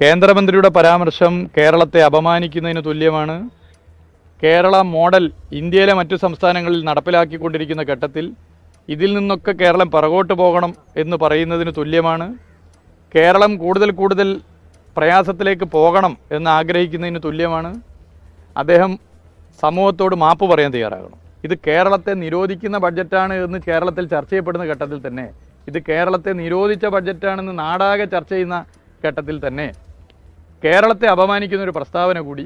കേന്ദ്രമന്ത്രിയുടെ പരാമർശം കേരളത്തെ അപമാനിക്കുന്നതിന് തുല്യമാണ്. കേരള മോഡൽ ഇന്ത്യയിലെ മറ്റു സംസ്ഥാനങ്ങളിൽ നടപ്പിലാക്കിക്കൊണ്ടിരിക്കുന്ന ഘട്ടത്തിൽ ഇതിൽ നിന്നൊക്കെ കേരളം പിറകോട്ട് പോകണം എന്ന് പറയുന്നതിന് തുല്യമാണ്. കേരളം കൂടുതൽ കൂടുതൽ പ്രയാസത്തിലേക്ക് പോകണം എന്ന് ആഗ്രഹിക്കുന്നതിന് തുല്യമാണ്. അദ്ദേഹം സമൂഹത്തോട് മാപ്പ് പറയാൻ തയ്യാറാകണം. ഇത് കേരളത്തെ നിരോധിക്കുന്ന ബഡ്ജറ്റാണ് എന്ന് കേരളത്തിൽ ചർച്ച ചെയ്യപ്പെടുന്ന ഘട്ടത്തിൽ തന്നെ. ഇത് കേരളത്തെ നിരോധിച്ച ബഡ്ജറ്റാണെന്ന് നാടാകെ ചർച്ച ചെയ്യുന്ന ഘട്ടത്തിൽ തന്നെ. കേരളത്തെ അപമാനിക്കുന്ന ഒരു പ്രസ്താവന കൂടി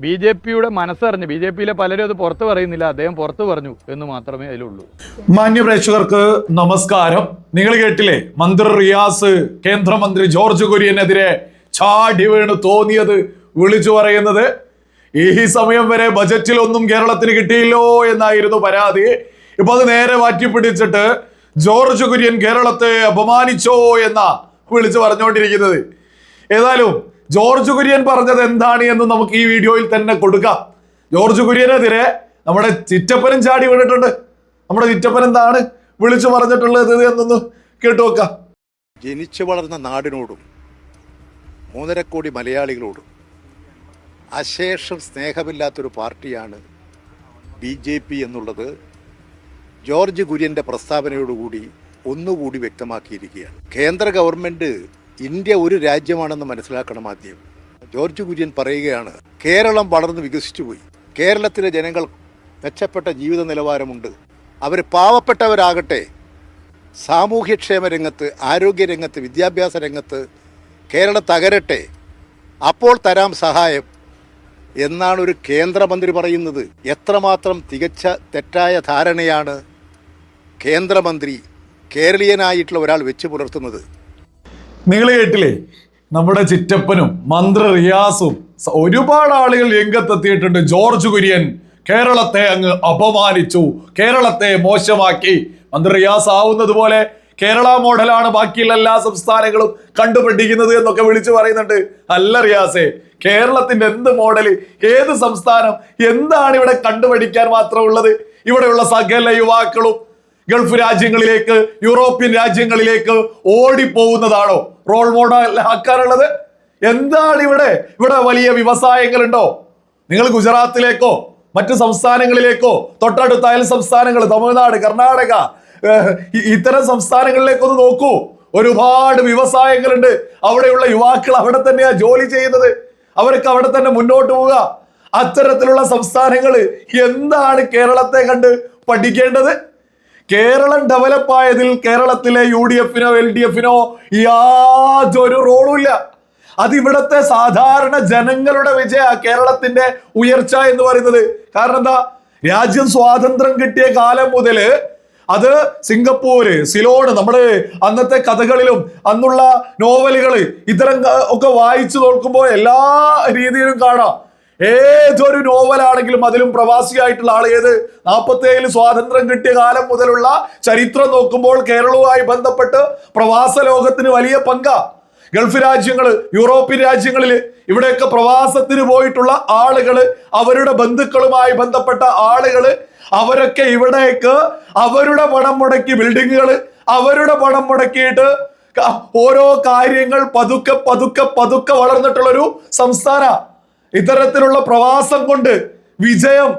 ബി ജെ പിയുടെ മനസ്സറിഞ്ഞ് ബി ജെ പിയിലെ പലരും അത് പുറത്തു പറയുന്നില്ല അദ്ദേഹം പുറത്തു പറഞ്ഞു എന്ന് മാത്രമേ അതിലുള്ളൂ. മാന്യ പ്രേക്ഷകർക്ക് നമസ്കാരം. നിങ്ങൾ കേട്ടില്ലേ? മന്ത്രി റിയാസ് കേന്ദ്രമന്ത്രി ജോർജ് കുര്യനെതിരെ ചാടി വീണ് തോന്നിയത് വിളിച്ചു പറയുന്നത്. ഈ സമയം വരെ ബജറ്റിൽ ഒന്നും കേരളത്തിന് കിട്ടിയില്ലോ എന്നായിരുന്നു പരാതി. ഇപ്പൊ അത് നേരെ മാറ്റിപ്പിടിച്ചിട്ട് ജോർജ് കുര്യൻ കേരളത്തെ അപമാനിച്ചോ എന്നാ വിളിച്ചു പറഞ്ഞുകൊണ്ടിരിക്കുന്നത്. ഏതായാലും ജോർജ് കുര്യൻ പറഞ്ഞത് എന്താണ് എന്ന് നമുക്ക് ഈ വീഡിയോയിൽ തന്നെ കൊടുക്കാം. ജോർജ് കുര്യനെതിരെ നമ്മുടെ ചിറ്റപ്പനും ചാടി വീണിട്ടുണ്ട്. നമ്മുടെ ചിറ്റപ്പൻ എന്താണ് വിളിച്ചു പറഞ്ഞിട്ടുള്ളത് എന്നൊന്ന് കേട്ടു വെക്കാം ജനിച്ചു വളർന്ന നാടിനോടും മൂന്നര കോടി മലയാളികളോടും അശേഷം സ്നേഹമില്ലാത്തൊരു പാർട്ടിയാണ് ബി ജെ പി എന്നുള്ളത് ജോർജ് കുര്യന്റെ പ്രസ്താവനയോടുകൂടി ഒന്നുകൂടി വ്യക്തമാക്കിയിരിക്കുകയാണ്. കേന്ദ്ര ഗവൺമെന്റ് ഇന്ത്യ ഒരു രാജ്യമാണെന്ന് മനസ്സിലാക്കണം ആദ്യം. ജോർജ് കുര്യൻ പറയുകയാണ് കേരളം വളർന്ന് വികസിച്ചുപോയി കേരളത്തിലെ ജനങ്ങൾ മെച്ചപ്പെട്ട ജീവിത നിലവാരമുണ്ട്. അവർ പാവപ്പെട്ടവരാകട്ടെ. സാമൂഹ്യക്ഷേമ രംഗത്ത് ആരോഗ്യ രംഗത്ത് വിദ്യാഭ്യാസ രംഗത്ത് കേരളം തകരട്ടെ. അപ്പോൾ തരാം സഹായം എന്നാണ് ഒരു കേന്ദ്രമന്ത്രി പറയുന്നത്. എത്രമാത്രം തികച്ച തെറ്റായ ധാരണയാണ് കേന്ദ്രമന്ത്രി കേരളീയനായിട്ടുള്ള ഒരാൾ വെച്ച് പുലർത്തുന്നത്. നിങ്ങൾ കേട്ടില്ലേ? നമ്മുടെ ചിറ്റപ്പനും മന്ത്രി റിയാസും ഒരുപാട് ആളുകൾ രംഗത്തെത്തിയിട്ടുണ്ട്. ജോർജ് കുര്യൻ കേരളത്തെ അങ്ങ് അപമാനിച്ചു കേരളത്തെ മോശമാക്കി. മന്ത്രി റിയാസ് ആവുന്നത് പോലെ കേരള മോഡലാണ് ബാക്കിയുള്ള എല്ലാ സംസ്ഥാനങ്ങളും കണ്ടുപിടിക്കുന്നത് എന്നൊക്കെ വിളിച്ചു പറയുന്നുണ്ട്. അല്ല റിയാസേ കേരളത്തിന്റെ എന്ത് മോഡൽ ഏത് സംസ്ഥാനം എന്താണ് ഇവിടെ കണ്ടുപിടിക്കാൻ മാത്രമുള്ളത് ഇവിടെയുള്ള സകല യുവാക്കളും ഗൾഫ് രാജ്യങ്ങളിലേക്ക് യൂറോപ്യൻ രാജ്യങ്ങളിലേക്ക് ഓടിപ്പോകുന്നതാണോ റോൾ മോഡൽ ആക്കാനുള്ളത്? എന്താണ് ഇവിടെ ഇവിടെ വലിയ വ്യവസായങ്ങളുണ്ടോ? നിങ്ങൾ ഗുജറാത്തിലേക്കോ മറ്റു സംസ്ഥാനങ്ങളിലേക്കോ തൊട്ടടുത്ത അയൽ സംസ്ഥാനങ്ങൾ തമിഴ്നാട് കർണാടക ഇത്തരം സംസ്ഥാനങ്ങളിലേക്ക് ഇത്തരം സംസ്ഥാനങ്ങളിലേക്കൊന്ന് നോക്കൂ. ഒരുപാട് വ്യവസായങ്ങളുണ്ട്. അവിടെയുള്ള യുവാക്കൾ അവിടെ തന്നെയാ ജോലി ചെയ്യുന്നത്. അവർക്ക് അവിടെ തന്നെ മുന്നോട്ട് പോവുക. അത്തരത്തിലുള്ള സംസ്ഥാനങ്ങൾ എന്താണ് കേരളത്തെ കണ്ട് പഠിക്കേണ്ടത്? കേരളം ഡെവലപ്പ് ആയതിൽ കേരളത്തിലെ യു ഡി എഫിനോ എൽ ഡി എഫിനോ യാതൊരു റോളും ഇല്ല. അത് സാധാരണ ജനങ്ങളുടെ വിജയ കേരളത്തിന്റെ ഉയർച്ച എന്ന് പറയുന്നത്. കാരണം എന്താ? രാജ്യം സ്വാതന്ത്ര്യം കിട്ടിയ കാലം മുതൽ അത് സിംഗപ്പൂര് സിലോണ് നമ്മുടെ അന്നത്തെ കഥകളിലും അന്നുള്ള നോവലുകൾ ഇത്തരം ഒക്കെ വായിച്ചു നോക്കുമ്പോൾ എല്ലാ രീതിയിലും കാണാം. ഏതൊരു നോവലാണെങ്കിലും അതിലും പ്രവാസിയായിട്ടുള്ള ആൾ ഏത്? നാൽപ്പത്തേഴിൽ സ്വാതന്ത്ര്യം കിട്ടിയ കാലം മുതലുള്ള ചരിത്രം നോക്കുമ്പോൾ കേരളവുമായി ബന്ധപ്പെട്ട് പ്രവാസ ലോകത്തിന് വലിയ പങ്കാ. ഗൾഫ് രാജ്യങ്ങൾ യൂറോപ്യൻ രാജ്യങ്ങളിൽ ഇവിടെയൊക്കെ പ്രവാസത്തിന് പോയിട്ടുള്ള ആളുകൾ അവരുടെ ബന്ധുക്കളുമായി ബന്ധപ്പെട്ട ആളുകൾ അവരൊക്കെ ഇവിടേക്ക് അവരുടെ പണം മുടക്കി ബിൽഡിങ്ങുകൾ അവരുടെ പണം മുടക്കിയിട്ട് ഓരോ കാര്യങ്ങൾ പതുക്കെ പതുക്കെ പതുക്കെ വളർന്നിട്ടുള്ളൊരു സംസ്ഥാന. ഇത്തരത്തിലുള്ള പ്രവാസം കൊണ്ട് വിജയം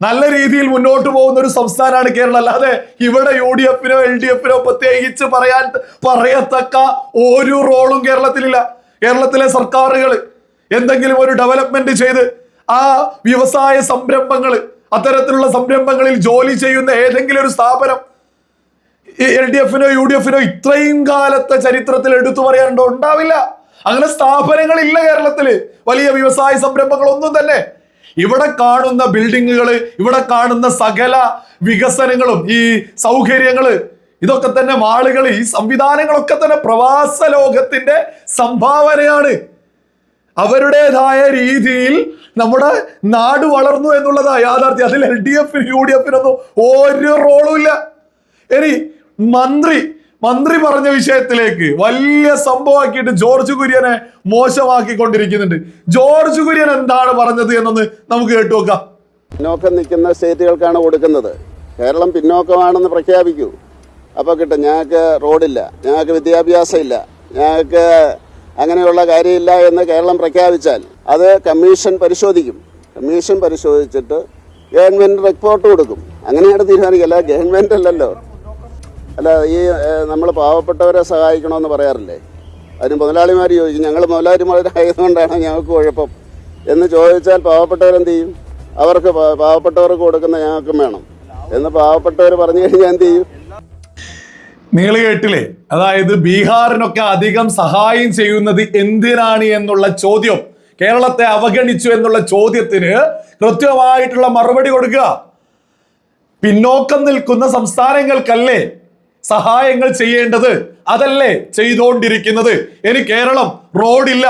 നല്ല രീതിയിൽ മുന്നോട്ട് പോകുന്ന ഒരു സംസ്ഥാനമാണ് കേരളം. അല്ലാതെ ഇവിടെ യു ഡി എഫിനോ എൽ ഡി എഫിനോ പ്രത്യേകിച്ച് പറയാൻ പറയത്തക്ക ഒരു റോളും കേരളത്തിലില്ല. കേരളത്തിലെ സർക്കാരുകൾ എന്തെങ്കിലും ഒരു ഡെവലപ്മെന്റ് ചെയ്ത് ആ വ്യവസായ സംരംഭങ്ങൾ അത്തരത്തിലുള്ള സംരംഭങ്ങളിൽ ജോലി ചെയ്യുന്ന ഏതെങ്കിലും ഒരു സ്ഥാപനം എൽ ഡി എഫിനോ യു ഡി എഫിനോ ഇത്രയും കാലത്തെ ചരിത്രത്തിൽ എടുത്തു പറയാനുണ്ടോ? ഉണ്ടാവില്ല. അങ്ങനെ സ്ഥാപനങ്ങളില്ല കേരളത്തിൽ. വലിയ വ്യവസായ സംരംഭങ്ങളൊന്നും തന്നെ. ഇവിടെ കാണുന്ന ബിൽഡിങ്ങുകൾ ഇവിടെ കാണുന്ന സകല വികസനങ്ങളും ഈ സൗകര്യങ്ങൾ ഇതൊക്കെ തന്നെ മാളുകൾ ഈ സംവിധാനങ്ങളൊക്കെ തന്നെ പ്രവാസ ലോകത്തിന്റെ സംഭാവനയാണ്. അവരുടേതായ രീതിയിൽ നമ്മുടെ നാട് വളർന്നു എന്നുള്ളതാ യാഥാർത്ഥ്യം അതിൽ എൽ ഡി എഫിന് യു ഡി എഫിനൊന്നും ഒരു റോളും ഇല്ല. ഇനി മന്ത്രി മന്ത്രി പറഞ്ഞ വിഷയത്തിലേക്ക് വലിയ സംഭവമാക്കിയിട്ട് ജോർജ് കുര്യനെ മോശമാക്കിക്കൊണ്ടിരിക്കുന്നുണ്ട്. ജോർജ് കുര്യൻ എന്താണ് പറഞ്ഞത് എന്നൊന്ന് നമുക്ക് കേട്ടു നോക്കാം. പിന്നോക്കം നിൽക്കുന്ന സ്റ്റേറ്റുകൾക്കാണ് കൊടുക്കുന്നത്. കേരളം പിന്നോക്കമാണെന്ന് പ്രഖ്യാപിക്കൂ. അപ്പോൾ കിട്ടും. ഞങ്ങൾക്ക് റോഡില്ല. ഞങ്ങൾക്ക് വിദ്യാഭ്യാസം ഇല്ല ഞങ്ങൾക്ക് അങ്ങനെയുള്ള കാര്യമില്ല എന്ന് കേരളം പ്രഖ്യാപിച്ചാൽ അത് കമ്മീഷൻ പരിശോധിക്കും. കമ്മീഷൻ പരിശോധിച്ചിട്ട് ഗവൺമെന്റ് റിപ്പോർട്ട് കൊടുക്കും. അങ്ങനെയാണ് തീരുമാനിക്കുക. അല്ല ഗവൺമെന്റ് അല്ലല്ലോ. അല്ല ഈ നമ്മൾ പാവപ്പെട്ടവരെ സഹായിക്കണമെന്ന് പറയാറില്ലേ? അതിന് മുതലാളിമാർ ചോദിക്കും ഞങ്ങൾ മുതലാളിമാരായതുകൊണ്ടാണ് ഞങ്ങൾക്ക് കുഴപ്പം. എന്ന് ചോദിച്ചാൽ പാവപ്പെട്ടവരെന്ത് ചെയ്യും അവർക്ക് പാവപ്പെട്ടവർക്ക് കൊടുക്കുന്ന ഞങ്ങൾക്കും വേണം. എന്ന് പാവപ്പെട്ടവർ പറഞ്ഞു കഴിഞ്ഞാൽ എന്ത് ചെയ്യും? നിങ്ങൾ കേട്ടില്ലേ അതായത് ബീഹാറിനൊക്കെ അധികം സഹായം ചെയ്യുന്നത് എന്തിനാണ് എന്നുള്ള ചോദ്യം കേരളത്തെ അവഗണിച്ചു എന്നുള്ള ചോദ്യത്തിന് കൃത്യമായിട്ടുള്ള മറുപടി കൊടുക്കുക. പിന്നോക്കം നിൽക്കുന്ന സംസ്ഥാനങ്ങൾക്കല്ലേ സഹായങ്ങൾ ചെയ്യേണ്ടത് അതല്ലേ ചെയ്തുകൊണ്ടിരിക്കുന്നത് ഇനി കേരളം റോഡില്ല.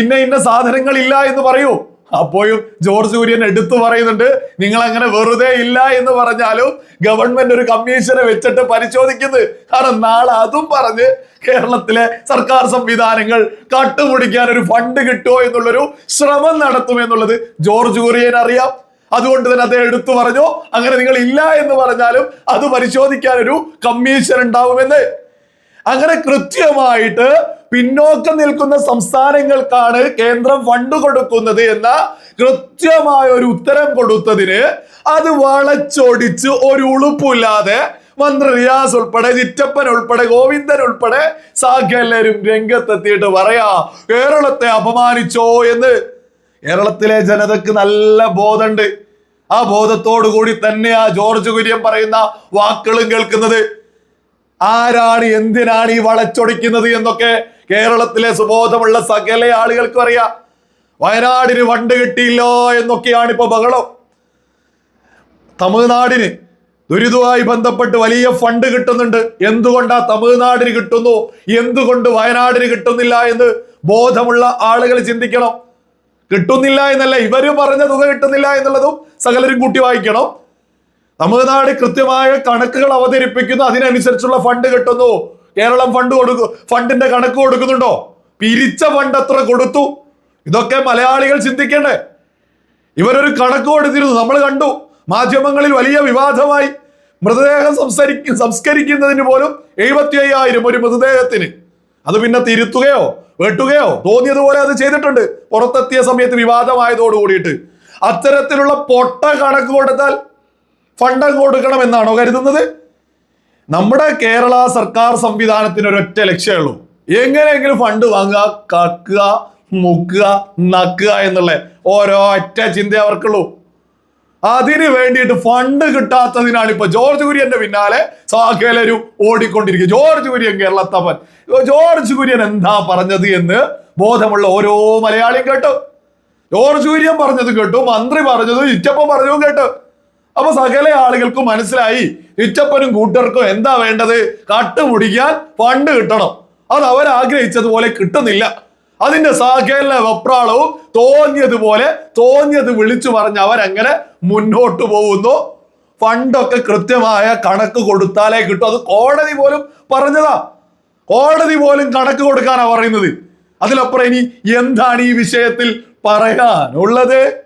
ഇന്ന ഇന്ന സാധനങ്ങളില്ല എന്ന് പറയൂ. അപ്പോഴും ജോർജ് കുര്യൻ എടുത്തു പറയുന്നുണ്ട് നിങ്ങൾ അങ്ങനെ വെറുതെ ഇല്ല എന്ന് പറഞ്ഞാലും ഗവൺമെന്റ് ഒരു കമ്മീഷനെ വെച്ചിട്ട് പരിശോധിക്കുന്നത് കാരണം നാളെ അതും പറഞ്ഞ് കേരളത്തിലെ സർക്കാർ സംവിധാനങ്ങൾ കട്ടുപിടിക്കാൻ ഒരു ഫണ്ട് കിട്ടുമോ എന്നുള്ളൊരു ശ്രമം നടത്തുമെന്നുള്ളത് ജോർജ് കുര്യൻ അറിയാം. അതുകൊണ്ട് തന്നെ അദ്ദേഹം എടുത്തു പറഞ്ഞു അങ്ങനെ നിങ്ങൾ ഇല്ല എന്ന് പറഞ്ഞാലും അത് പരിശോധിക്കാൻ ഒരു കമ്മീഷൻ ഉണ്ടാവുമെന്ന്. അങ്ങനെ കൃത്യമായിട്ട് പിന്നോക്കം നിൽക്കുന്ന സംസ്ഥാനങ്ങൾക്കാണ് കേന്ദ്രം ഫണ്ട് കൊടുക്കുന്നത് എന്ന കൃത്യമായ ഒരു ഉത്തരം കൊടുത്തതിന് അത് വളച്ചൊടിച്ച് ഒരു ഉളുപ്പില്ലാതെ മന്ത്രി റിയാസ് ഉൾപ്പെടെ ചിറ്റപ്പൻ ഉൾപ്പെടെ ഗോവിന്ദൻ ഉൾപ്പെടെ സാഖ്യല്ലാരും രംഗത്തെത്തിയിട്ട് പറയാ കേരളത്തെ അപമാനിച്ചോ എന്ന്. കേരളത്തിലെ ജനതക്ക് നല്ല ബോധമുണ്ട്. ആ ബോധത്തോടു കൂടി തന്നെ ആ ജോർജ് കുര്യൻ പറയുന്ന വാക്കുകളും കേൾക്കുന്നത്. ആരാണ് എന്തിനാണ് ഈ വളച്ചൊടിക്കുന്നത് എന്നൊക്കെ കേരളത്തിലെ സുബോധമുള്ള സകല ആളുകൾക്കും അറിയാം. വയനാടിന് വണ്ട് കിട്ടിയില്ല എന്നൊക്കെയാണ് ഇപ്പൊ ബഹളം. തമിഴ്നാടിന് ദുരിതമായി ബന്ധപ്പെട്ട് വലിയ ഫണ്ട് കിട്ടുന്നുണ്ട്. എന്തുകൊണ്ടാ തമിഴ്നാടിന് കിട്ടുന്നു? എന്തുകൊണ്ട് വയനാടിന് കിട്ടുന്നില്ല എന്ന് ബോധമുള്ള ആളുകൾ ചിന്തിക്കണം. കിട്ടുന്നില്ല എന്നല്ല ഇവർ പറഞ്ഞ തുക കിട്ടുന്നില്ല എന്നുള്ളതും സകലരും കൂട്ടി വായിക്കണം. തമിഴ്നാട് കൃത്യമായ കണക്കുകൾ അവതരിപ്പിക്കുന്നു. അതിനനുസരിച്ചുള്ള ഫണ്ട് കിട്ടുന്നു. കേരളം ഫണ്ട് കൊടുക്കും ഫണ്ടിന്റെ കണക്ക് കൊടുക്കുന്നുണ്ടോ? പിരിച്ച ഫണ്ട് എത്ര കൊടുത്തു. ഇതൊക്കെ മലയാളികൾ ചിന്തിക്കണ്ടേ. ഇവരൊരു കണക്ക് കൊടുത്തിരുന്നു. നമ്മൾ കണ്ടു. മാധ്യമങ്ങളിൽ വലിയ വിവാദമായി മൃതദേഹം സംസ്കരിക്ക സംസ്കരിക്കുന്നതിന് പോലും എഴുപത്തി അയ്യായിരം ഒരു മൃതദേഹത്തിന്. അത് പിന്നെ തിരുത്തുകയോ വെട്ടുകയോ തോന്നിയതുപോലെ അത് ചെയ്തിട്ടുണ്ട്. പുറത്തെത്തിയ സമയത്ത് വിവാദമായതോട് കൂടിയിട്ട്. അത്തരത്തിലുള്ള പൊട്ട കണക്ക് കൊടുത്താൽ ഫണ്ട് കൊടുക്കണം എന്നാണോ കരുതുന്നത്? നമ്മുടെ കേരള സർക്കാർ സംവിധാനത്തിന് ഒരൊറ്റ ലക്ഷ്യമേ എങ്ങനെയെങ്കിലും ഫണ്ട് വാങ്ങുക കക്കുക മുക്കുക നക്കുക എന്നുള്ള ഓരോ ഒറ്റ ചിന്ത അവർക്കുള്ളൂ. അതിന് വേണ്ടിയിട്ട് ഫണ്ട് കിട്ടാത്തതിനാണ് ഇപ്പൊ ജോർജ് കുര്യന്റെ പിന്നാലെ സകലരും ഓടിക്കൊണ്ടിരിക്കുക. ജോർജ് കുര്യൻ കേരളത്തപ്പൻ. ജോർജ് കുര്യൻ എന്താ പറഞ്ഞത് എന്ന് ബോധമുള്ള ഓരോ മലയാളിയും കേട്ടു. ജോർജ് കുര്യൻ പറഞ്ഞത് കേട്ടു മന്ത്രി പറഞ്ഞതും ഇറ്റപ്പം പറഞ്ഞതും കേട്ടു. അപ്പൊ സകല ആളുകൾക്കും മനസ്സിലായി ഇറ്റപ്പനും കൂട്ടർക്കും എന്താ വേണ്ടത്? കട്ടുപിടിക്കാൻ ഫണ്ട് കിട്ടണം. അത് അവരാഗ്രഹിച്ചതുപോലെ കിട്ടുന്നില്ല. അതിന്റെ സകല വെപ്രാളവും തോന്നിയതുപോലെ തോന്നിയത് വിളിച്ചു പറഞ്ഞ് അവരങ്ങനെ മുന്നോട്ട് പോകുന്നു. ഫണ്ടൊക്കെ കൃത്യമായ കണക്ക് കൊടുത്താലേ കിട്ടും. അത് കോടതി പോലും പറഞ്ഞതാ. കോടതി പോലും കണക്ക് കൊടുക്കാനാ പറയുന്നത്. അതിലപ്പുറം ഇനി എന്താണ് ഈ വിഷയത്തിൽ പറയാനുള്ളത്?